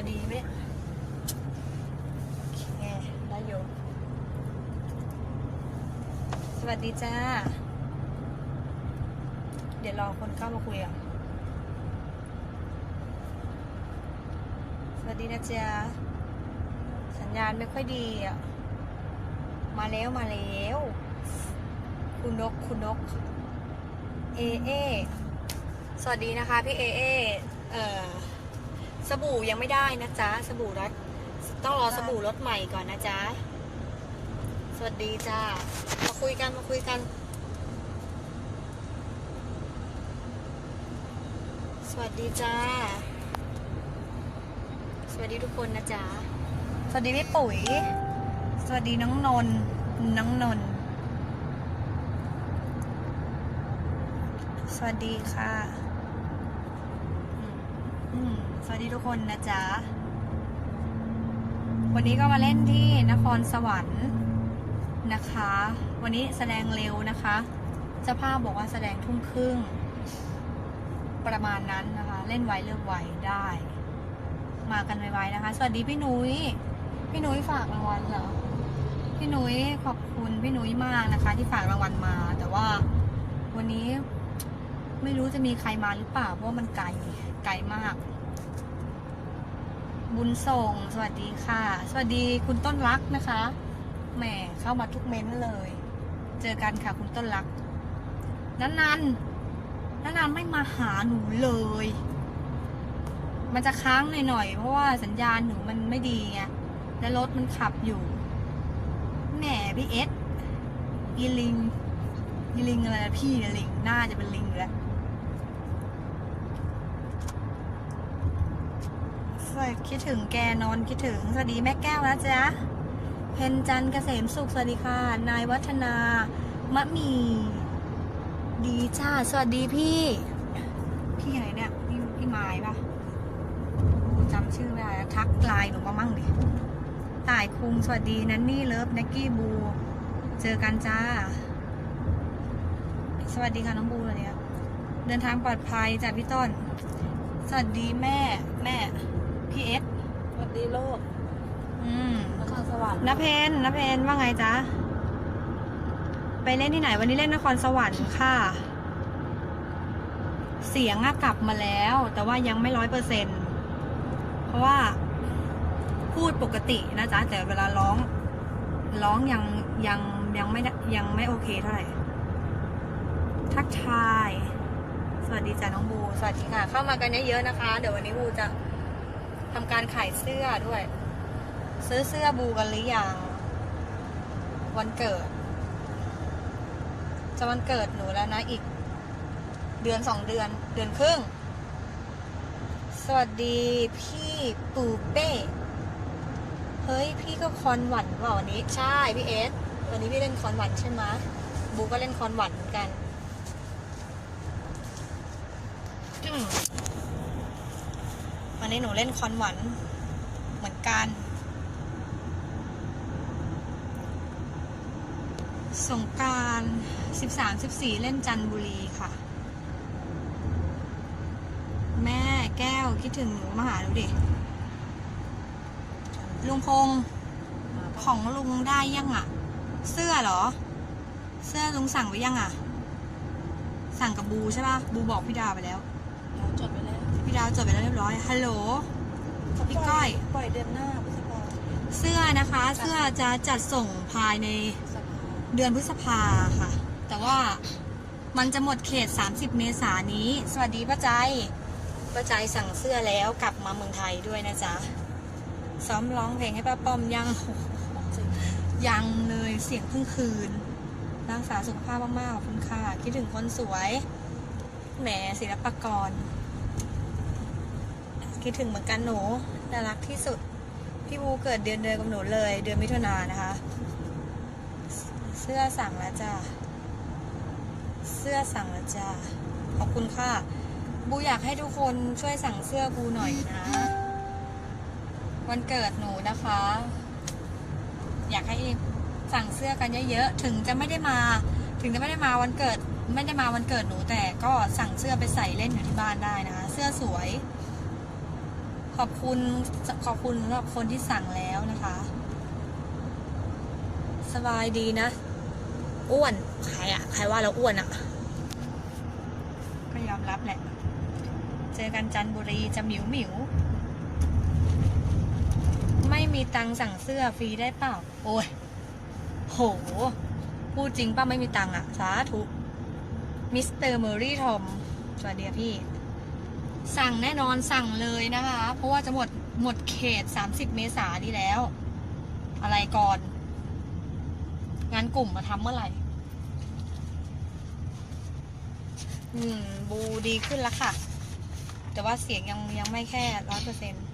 จะดีไหมโอเคได้อยู่สวัสดีจ้า เดี๋ยวรอคนเข้ามาคุยอะ สวัสดีนะจ๊ะ สัญญาณไม่ค่อยดีอะ มาแล้วมาแล้ว คุณนกคุณนก เอเอ สวัสดีนะคะพี่เอเอ เอ่อ สบู่ยังไม่ได้นะจ๊ะ สบู่รถต้องรอสบู่รถใหม่ก่อนนะจ๊ะ สวัสดีจ้ามาคุยกันมาคุยกัน สวัสดีจ้า สวัสดีทุกคนนะจ๊ะ สวัสดีพี่ปุ๋ย สวัสดีน้องนนน้องนนสวัสดีค่ะ อืมอืม สวัสดีทุกคนนะจ๊ะ วันนี้ก็มาเล่นที่นครสวรรค์นะคะ วันนี้แสดงเร็วนะคะเจ้าภาพบอกว่าแสดงทุ่มครึ่ง ประมาณนั้นนะคะ เล่นไวเลือกไวได้ มากันไวๆนะคะ สวัสดีพี่นุ้ย พี่นุ้ยฝากรางวัลเหรอ พี่นุ้ยขอบคุณพี่นุ้ยมากนะคะ ที่ฝากรางวัลมา แต่ว่าวันนี้ไม่รู้จะมีใครมาหรือเปล่าเพราะมันไกลไกลมาก บุญส่ง สวัสดีค่ะ สวัสดีคุณต้นรักนะคะ แหมเข้ามาทุกเม้นต์เลย เจอกันค่ะคุณต้นรัก นันนันนันนันไม่มาหาหนูเลย มันจะค้างหน่อยๆ เพราะว่าสัญญาณหนูมันไม่ดีไง แล้วรถมันขับอยู่ แหมพี่เอสอีลิงอีลิงอะไรพี่ลิง น่าจะเป็นลิงแล้วส วัสดีคิดถึงแกนอนคิดถึงสวัสดีแม่แก้วนะจ๊ะเพนจันเกษมสุขสวัสดีค่ะ นายวัฒนามะมี ดีจ้าสวัสดีพี่ พี่อะไรเนี่ยพี่พี่ไม้ปะจำชื่อไม่ได้ทักไลน์หนูมามั่งดิต่ายคุงสวัสดีนันนี่เลิฟนักกี้บู เจอกันจ้า สวัสดีค่ะน้องบูเลยเนี่ยเดินทางปลอดภัยจากพี่ต้น สวัสดีแม่แม่ พี่เอสสวัสดีโลกอืมนครสวรรค์นเพนนเพนว่าไงจ๊ะ ไปเล่นที่ไหน วันนี้เล่นนครสวรรค์ค่ะ เสียงอะกลับมาแล้ว แต่ว่ายังไม่ร้อยเปอร์เซ็นต์เพราะว่าพูดปกตินะจ๊ะ แต่เวลาร้อง ร้องยังยังยังไม่ได้ยังไม่โอเคเท่าไหร่ ทักทาย สวัสดีจ้ะน้องบู สวัสดีค่ะ เข้ามากันเยอะๆนะคะ เดี๋ยววันนี้บูจะ ทำการขายเสื้อด้วย ซื้อเสื้อบูกันหรือยัง วันเกิด จะวันเกิดหนูแล้วนะอีก เดือนสองเดือนเดือนครึ่ง สวัสดีพี่ปูเป้ เฮ้ยพี่ก็คอนหวันเปล่าวันนี้ ใช่พี่เอส วันนี้พี่เล่นคอนหวันใช่ไหมบูก็เล่นคอนหวันเหมือนกัน นนี้หนูเล่นคอนหวันเหมือนกัน สงการสิบสามสิบสี่เล่นจันบุรีค่ะ แม่แก้วคิดถึงหนูมาหาหนูดิ ลุงพงของลุงได้ยังอะเสื้อเหรอ เสื้อลุงสั่งไว้ยังอะสั่งกับบูใช่ปะบูบอกพี่ดาไปแล้ว เราจดไปแล้ว พี่ดาวจดไปแล้วเรียบร้อย ฮัลโหล พี่ก้อย ปล่อยเดือนหน้าพฤษภาเสื้อนะคะ เสื้อจะจัดส่งภายในสภาเดือนพฤษภาค่ะ แต่ว่ามันจะหมดเขต 30 เมษายนนี้ สวัสดีป้าใจป้าใจสั่งเสื้อแล้วกลับมาเมืองไทยด้วยนะจ๊ะ ซ้อมร้องเพลงให้ป้าป้อมยัง ยังเลยเสียงเพิ่งคืนรักษาสุขภาพมากๆขอบคุณค่ะ คิดถึงคนสวย แหมศิลปากร คิดถึงเหมือนกันหนูน่ารักที่สุด พี่บูเกิดเดือนเดือนกับหนูเลย เดือนมิถุนายนนะคะ เสื้อสั่งแล้วจ้าเสื้อสั่งแล้วจ้าขอบคุณค่ะบูอยากให้ทุกคนช่วยสั่งเสื้อบูหน่อยนะ วันเกิดหนูนะคะ อยากให้สั่งเสื้อกันเยอะๆ ถึงจะไม่ได้มา ถึงจะไม่ได้มาวันเกิด ไม่ได้มาวันเกิดหนูแต่ก็สั่งเสื้อไปใส่เล่นอยู่ที่บ้านได้นะคะ เสื้อสวย ขอบคุณขอบคุณสำหรับคนที่สั่งแล้วนะคะ สบายดีนะ อ้วนใครอะใครว่าเราอ้วนอะก็ยอมรับแหละ เจอกันจันบุรีจะหมิวหมิวไม่มีตังสั่งเสื้อฟรีได้เปล่า โอ้ยโห พูดจริงป้าไม่มีตังอะสาธุมิสเตอร์เมอรี่ทอม สวัสดีพี่ สั่งแน่นอนสั่งเลยนะคะ เพราะว่าจะหมดหมดเขต 30 เมษายนนี้แล้ว อะไรก่อน งานกลุ่มมาทำเมื่อไหร่ อืม บูดีขึ้นแล้วค่ะ แต่ว่าเสียงยังยังไม่แค่ร้อยเปอร์เซ็นต์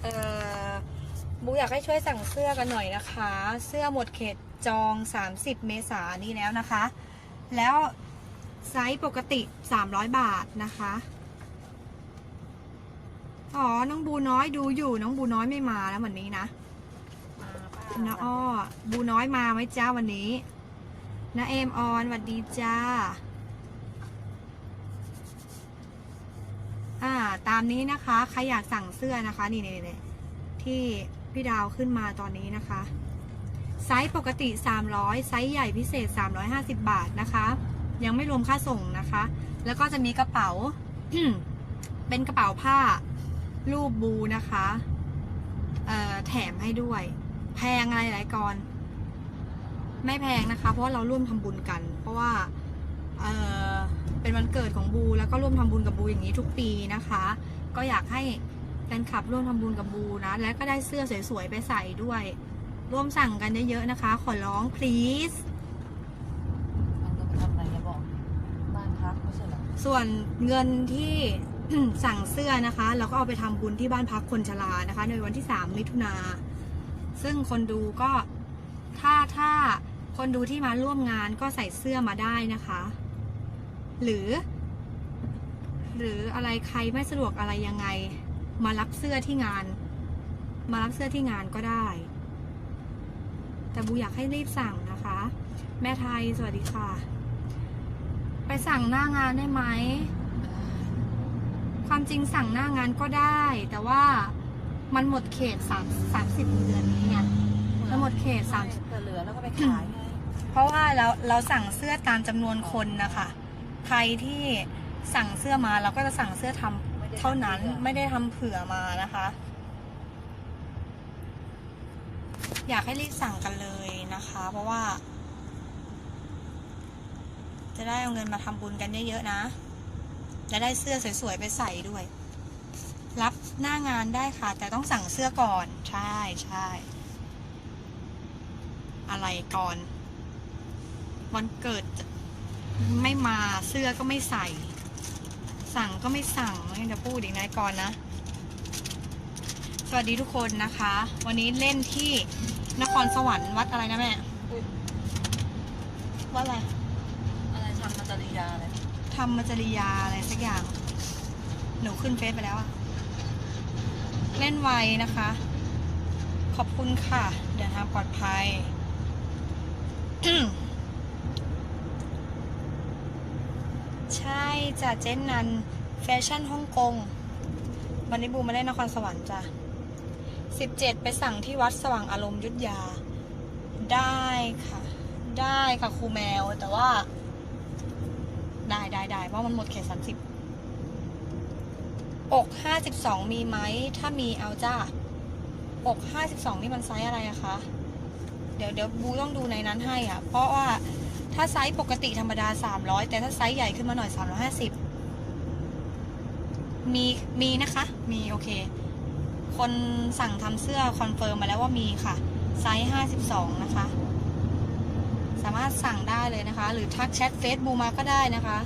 เอ่อบูอยากให้ช่วยสั่งเสื้อกันหน่อยนะคะ เสื้อหมดเขตจอง 30 เมษายนนี้แล้วนะคะ แล้ว ไซส์ปกติ 300 บาทนะคะ อ๋อ น้องบูน้อยดูอยู่ น้องบูน้อยไม่มาแล้ววันนี้นะมาป้านะอ้อ บูน้อยมาไหมจ้าวันนี้นะเอมออนสวัสดีจ้า อ่า ตามนี้นะคะ ใครอยากสั่งเสื้อนะคะ นี่นี่นี่ที่พี่ดาวขึ้นมาตอนนี้นะคะ ไซส์ปกติ 300 ไซส์ใหญ่พิเศษ 350 บาทนะคะ ยังไม่รวมค่าส่งนะคะ แล้วก็จะมีกระเป๋า เป็นกระเป๋าผ้า รูปบูนะคะแถมให้ด้วย แพงอะไรหลายก่อนไม่แพงนะคะ เพราะาเราร่วมทำบุญกัน เพราะว่าเเป็นวันเกิดของบู แล้วก็ร่วมทำบุญกับบูอย่างนี้ทุกปีนะคะ ก็อยากให้แฟนคลับร่วมทำบุญกับบูนะ แล้วก็ได้เสื้อสวยๆไปใส่ด้วย ร่วมสั่งกันเยอะๆนะคะ ขอร้อง please มันจะไปทำอะไรอย่าบอก บ้านพักไม่ใช่เหรอ ส่วนเงินที่สั่งเสื้อนะคะ เราก็เอาไปทำบุญที่บ้านพักคนชรานะคะ ในวันที่ 3 มิถุนา ซึ่งคนดูก็ถ้าถ้าคนดูที่มาร่วมงานก็ใส่เสื้อมาได้นะคะ หรือ หรืออะไรใครไม่สะดวกอะไรยังไง มารับเสื้อที่งาน มารับเสื้อที่งานก็ได้ แต่บูอยากให้รีบสั่งนะคะ แม่ไทยสวัสดีค่ะ สั่งหน้างานได้ไหม ความจริงสั่งหน้างานก็ได้ แต่ว่ามันหมดเขตสามสามสิบเดือนนี้ไงแล้วหมดเขตสามเผื่อเหลือแล้วก็ไปขายไงเพราะว่าเราเราสั่งเสื้อตามจำนวนคนนะคะ ใครที่สั่งเสื้อมาเราก็จะสั่งเสื้อทำเท่านั้นไม่ได้ทำเผื่อมานะคะ อยากให้รีบสั่งกันเลยนะคะ เพราะว่า จะได้เอาเงินมาทำบุญกันเยอะๆนะ จะได้เสื้อสวยๆไปใส่ด้วย รับหน้างานได้ค่ะ แต่ต้องสั่งเสื้อก่อน ใช่ใช่อะไรก่อน วันเกิดไม่มาเสื้อก็ไม่ใส่ สั่งก็ไม่สั่งไม่จะพูดอีกนายก่อนนะ สวัสดีทุกคนนะคะ วันนี้เล่นที่นครสวรรค์วัดอะไรนะแม่วัดอะไร ยาอะไรธรรมจริยาอะไรสักอย่าง หนูขึ้นเฟซไปแล้วอะเล่นไวนะคะ ขอบคุณค่ะ เดินทางปลอดภัย ใช่จ้ะเจนนัน แฟชั่นฮ่องกง วันนี้บูมาเล่นนครสวรรค์จ้ะสิบเจ็ดไปสั่งที่วัดสว่างอารมณ์ยุทธยา ได้ค่ะ ได้ค่ะครูแมวแต่ว่า ได้ได้ได้เพราะมันหมดเขตสามสิบอกห้าสิบสองมีไหม ถ้ามีเอาจ้าอกห้าสิบสองนี่มันไซส์อะไรอะคะ เดี๋ยวเดี๋ยวบูต้องดูในนั้นให้อะเพราะว่าถ้าไซส์ปกติธรรมดาสามร้อยแต่ถ้าไซส์ใหญ่ขึ้นมาหน่อยสามร้อยห้าสิบมีมีนะคะ มีโอเค คนสั่งทำเสื้อคอนเฟิร์มมาแล้วว่ามีค่ะ ไซส์ห้าสิบสองนะคะ สามารถสั่งได้เลยนะคะ หรือทักแชทเฟซบูมาก็ได้นะคะ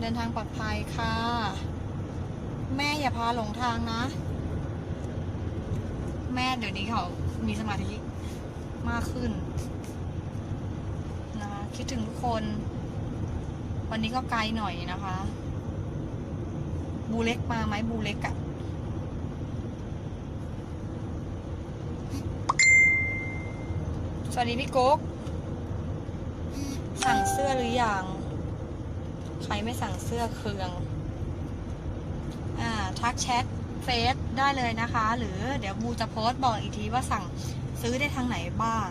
เดินทางปลอดภัยค่ะ แม่อย่าพาหลงทางนะ แม่เดี๋ยวนี้เขามีสมาธิมากขึ้นนะคะคิดถึงทุกคน วันนี้ก็ไกลหน่อยนะคะ บูเล็กมาไหมบูเล็กอะ วัสดีพี่โก๊ก สั่งเสื้อหรือยัง ใครไม่สั่งเสื้อเคือง อ่า ทักแชทเฟซได้เลยนะคะ หรือเดี๋ยวบูจะโพสต์บอกอีกทีว่าสั่งซื้อได้ทางไหนบ้าง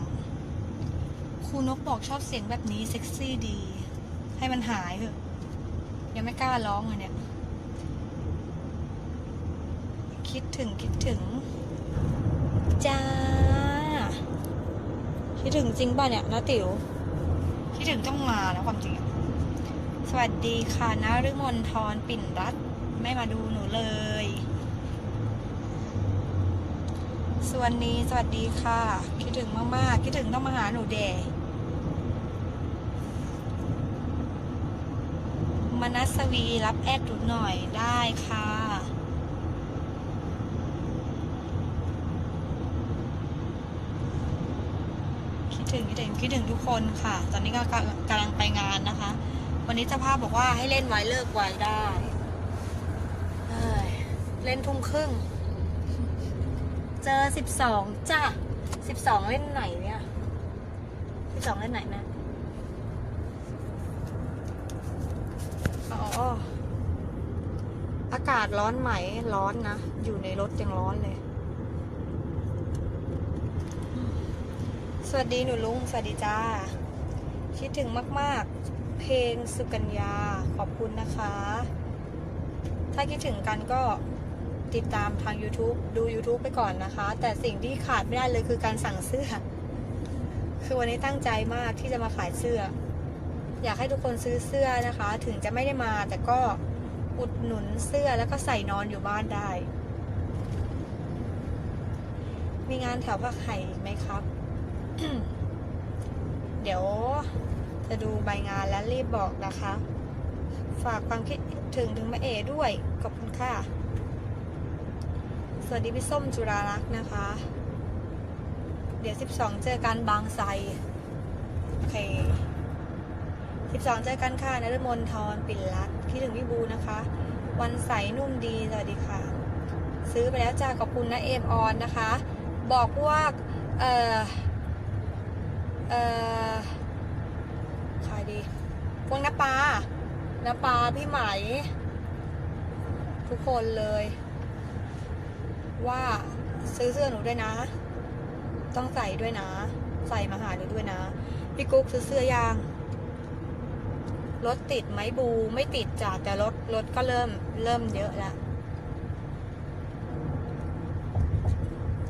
ครูนกบอกชอบเสียงแบบนี้เซ็กซี่ดี ให้มันหายเถอะยังไม่กล้าร้องเลยเนี่ย คิดถึงคิดถึง จ้า คิดถึงจริงป่ะเนี่ยนะติ๋วคิดถึงต้องมาแล้วความจริงอะสวัสดีค่ะนฤมลทรปิ่นรัตไม่มาดูหนูเลย ส่วนนี้สวัสดีค่ะ คิดถึงมาก ๆ คิดถึงต้องมาหาหนูเดมนัสวีรับแอดหนูหน่อยได้ค่ะ คิด ถึงคิดถึงคิดถึงทุกคนค่ะ ตอนนี้ก็กำลังกำลังไปงานนะคะ วันนี้เจ้าภาพบอกว่าให้เล่นไว้เลิกไว้ได้เอ้ยเล่นทุ่มครึ่ง เจอสิบสองจ้ะสิบสองเล่นไหนเนี่ยสิบสองเล่นไหนนะอ๋ออากาศร้อนไหมร้อนนะ อยู่ในรถยังร้อนเลย ส วัสดีหนูลุง สวัสดีจ้า คิดถึงมาก ๆ เพลงสุกัญญา ขอบคุณนะคะ ถ้าคิดถึงกันก็ติดตามทาง YouTube ดู YouTube ไปก่อนนะคะ แต่สิ่งที่ขาดไม่ได้เลยคือการสั่งเสื้อ คือวันนี้ตั้งใจมากที่จะมาขายเสื้อ อยากให้ทุกคนซื้อเสื้อนะคะ ถึงจะไม่ได้มาแต่ก็อุดหนุนเสื้อแล้วก็ใส่นอนอยู่บ้านได้ มีงานแถวภาคไห่ไหมครับ เดี๋ยวจะดูใบงานแล้วรีบบอกนะคะ ฝากความคิดถึงถึงแม่เอด้วย ขอบคุณค่ะ สวัสดีพี่ส้มจุฬารักษ์นะคะ เดี๋ยว 12 เจอกันบางไทรโอเค 12 เจอกันค่ะนฤมลทรปิ่นรัตน์คิดถึงพี่บูนะคะ วันใสนุ่มดี สวัสดีค่ะ ซื้อไปแล้วจ้าขอบคุณนะเอมออนนะคะ บอกว่าเอ่อ เอ่อขายดีพวกน้าปลาน้าปลาพี่ไหม ทุกคนเลย ว่าซื้อเสื้อหนูด้วยนะ ต้องใส่ด้วยนะ ใส่มาหาหนูด้วยนะ พี่กุ๊กซื้อเสื้อยางรถติดไหมบูไม่ติดจ้ะแต่รถรถก็เริ่มเริ่มเยอะแล้ว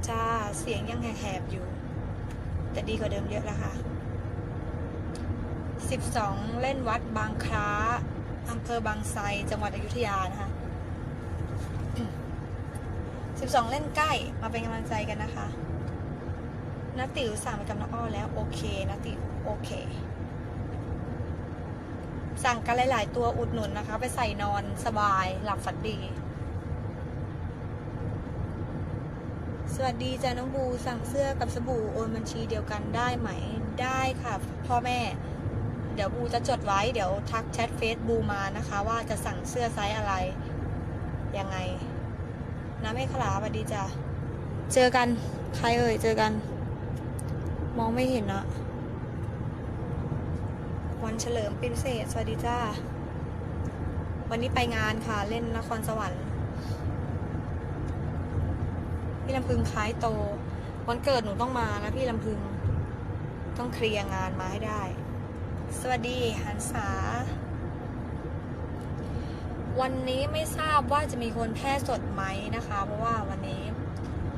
จ้าเสียงยังแหบๆอยู่ แต่ดีกว่าเดิมเยอะแล้วค่ะ 12 เล่นวัดบางคล้าอำเภอบางไทรจังหวัดอยุธยานะคะ12 เล่นใกล้มาเป็นกำลังใจกันนะคะนาติ๋วสั่งไปกับน้องอ้อแล้วโอเคนาติ๋วโอเค สั่งกันหลาย ๆ ตัวอุดหนุนนะคะ ไปใส่นอนสบายหลับฝันดี สวัสดีจ้าน้องบูสั่งเสื้อกับสบู่โอนบัญชีเดียวกันได้ไหมได้ค่ะพ่อแม่ เดี๋ยวบูจะจดไว้เดี๋ยวทักแชทเฟซบูมานะคะ ว่าจะสั่งเสื้อไซส์อะไร ยังไงน้ำไม่ขลาสวัสดีจ้ะเจอกันใครเอ่ยเจอกัน มองไม่เห็นอะวันเฉลิมปินเศษสวัสดีจ้าวันนี้ไปงานค่ะเล่นนครสวรรค์ พี่ลำพึงคล้ายโต วันเกิดหนูต้องมานะพี่ลำพึง ต้องเคลียร์งานมาให้ได้ สวัสดีหันษา วันนี้ไม่ทราบว่าจะมีคนแพร่สดไหมนะคะ เพราะว่าวันนี้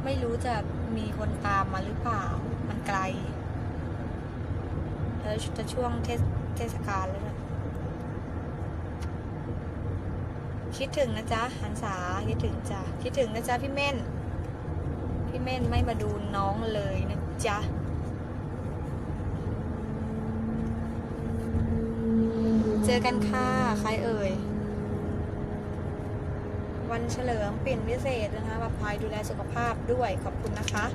ไม่รู้จะมีคนตามมาหรือเปล่า มันไกล แล้วจะช่วงเทศกาลแล้วนะคิดถึงนะจ๊ะหันษาคิดถึงจ้ะคิดถึงนะจ๊ะพี่เม่น เม่นไม่มาดูน้องเลยนะจ๊ะเจอกันค่ะ ใครเอ่ย วันเฉลิมเปลี่ยนพิเศษนะคะแบบพายดูแลสุขภาพด้วยขอบคุณนะคะ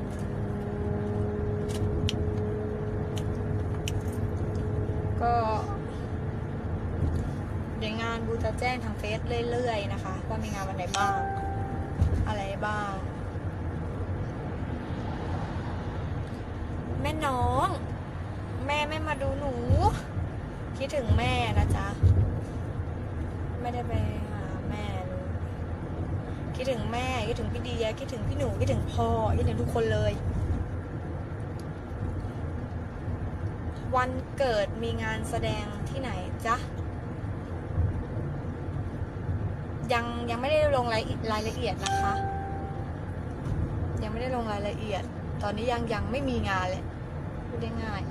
ก็เดี๋ยวงานบูจะแจ้งทางเฟซเรื่อยๆนะคะ ว่ามีงานวันไหนบ้าง อะไรบ้าง แม่น้อง แม่ไม่มาดูหนู คิดถึงแม่นะจ๊ะ ไม่ได้ไปหาแม่เลยคิดคิดถึงแม่ คิดถึงพี่เดีย คิดถึงพี่หนู คิดถึงพ่อ คิดถึงทุกคนเลย วันเกิดมีงานแสดงที่ไหนจ๊ะ ยังยังไม่ได้ลงรายรายละเอียดนะคะ ยังไม่ได้ลงรายละเอียดตอนนี้ยังยังไม่มีงานเลย พูดได้ง่าย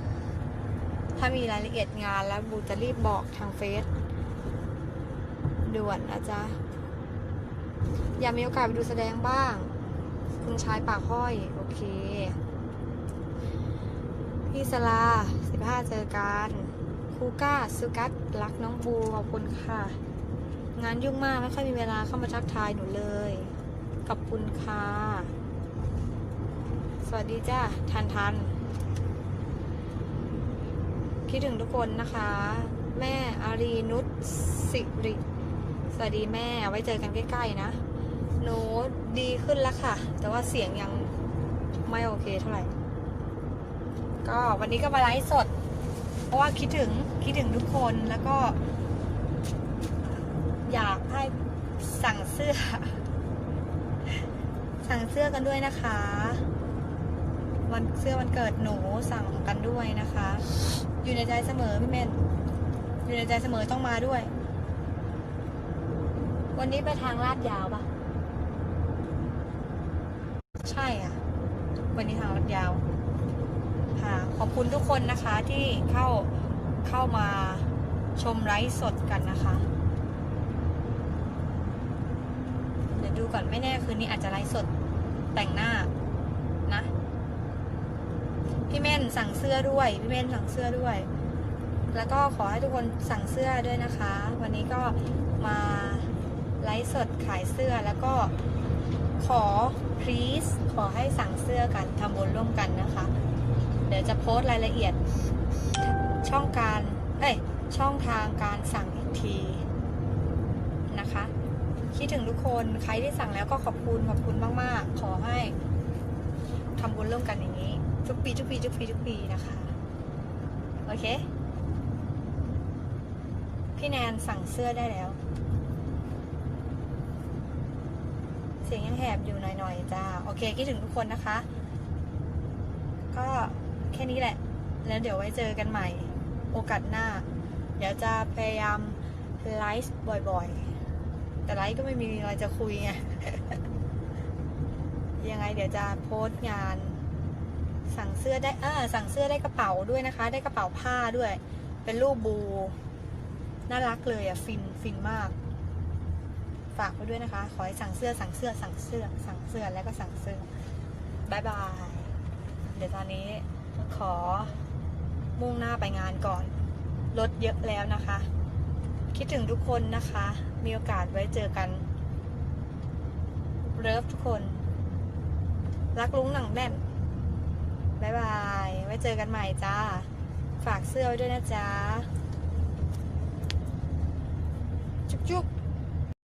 ถ้ามีรายละเอียดงานแล้วบูจะรีบบอกทางเฟซด่วนนะจ๊ะ อยากมีโอกาสไปดูแสดงบ้าง คุณชายปากห้อย โอเค พี่สลาสิบห้าเจอกันคูก้าสุกัสรักน้องบูขอบคุณค่ะ งานยุ่งมาก ไม่ค่อยมีเวลาเข้ามาทักทายหนูเลยขอบคุณค่ะ สวัสดีจ้าทันทัน คิดถึงทุกคนนะคะ แม่อารีนุชสิริ สวัสดีแม่ไว้เจอกันใกล้ๆนะ หนูดีขึ้นแล้วค่ะ แต่ว่าเสียงยังไม่โอเคเท่าไหร่ ก็วันนี้ก็มาไลฟ์สด เพราะว่าคิดถึงคิดถึงทุกคนแล้วก็ อยากให้สั่งเสื้อ สั่งเสื้อกันด้วยนะคะวันเสื้อวันเกิดหนูสั่งกันด้วยนะคะ อยู่ในใจเสมอพี่เมนอยู่ในใจเสมอต้องมาด้วย วันนี้ไปทางลาดยาวปะใช่อะ วันนี้ทางลาดยาวค่ะขอบคุณทุกคนนะคะที่เข้าเข้ามาชมไลฟ์สดกันนะคะ เดี๋ยวดูก่อนไม่แน่คืนนี้อาจจะไลฟ์สดแต่งหน้านะ พี่เม่นสั่งเสื้อด้วย พี่เม่นสั่งเสื้อด้วย แล้วก็ขอให้ทุกคนสั่งเสื้อด้วยนะคะ วันนี้ก็มาไลฟ์สดขายเสื้อแล้วก็ขอ please ขอให้สั่งเสื้อกันทำบุญร่วมกันนะคะ เดี๋ยวจะโพสต์รายละเอียดช่องการ เอ้ย ช่องทางการสั่งอีกทีนะคะ คิดถึงทุกคน ใครที่สั่งแล้วก็ขอบคุณ ขอบคุณมาก ๆ ขอให้ ทำบุญร่วมกันอย่างนี้ ทุกปีทุกปีทุกปีทุกปีนะคะ โอเค พี่แนนสั่งเสื้อได้แล้ว เสียงยังแหบอยู่หน่อยๆจ้า โอเคคิดถึงทุกคนนะคะ ก็แค่นี้แหละ แล้วเดี๋ยวไว้เจอกันใหม่ โอกาสหน้า เดี๋ยวจะพยายามไลฟ์บ่อยๆ แต่ไลฟ์ก็ไม่มีอะไรจะคุยไง ยังไงเดี๋ยวจะโพสต์งาน สั่งเสื้อได้เออสั่งเสื้อได้กระเป๋าด้วยนะคะ ได้กระเป๋าผ้าด้วย เป็นรูปบู น่ารักเลยอะฟินฟินมาก ฝากไว้ด้วยนะคะ ขอให้สั่งเสื้อสั่งเสื้อสั่งเสื้อ สั่งเสื้อแล้วก็สั่งเสื้อบายบาย เดี๋ยวตอนนี้ขอมุ่งหน้าไปงานก่อน รถเยอะแล้วนะคะ คิดถึงทุกคนนะคะ มีโอกาสไว้เจอกัน เลิฟทุกคน รักลุงหนังแน่นบายบาย ไว้เจอกันใหม่จ้า ฝากเสื้อไว้ด้วยนะจ๊ะ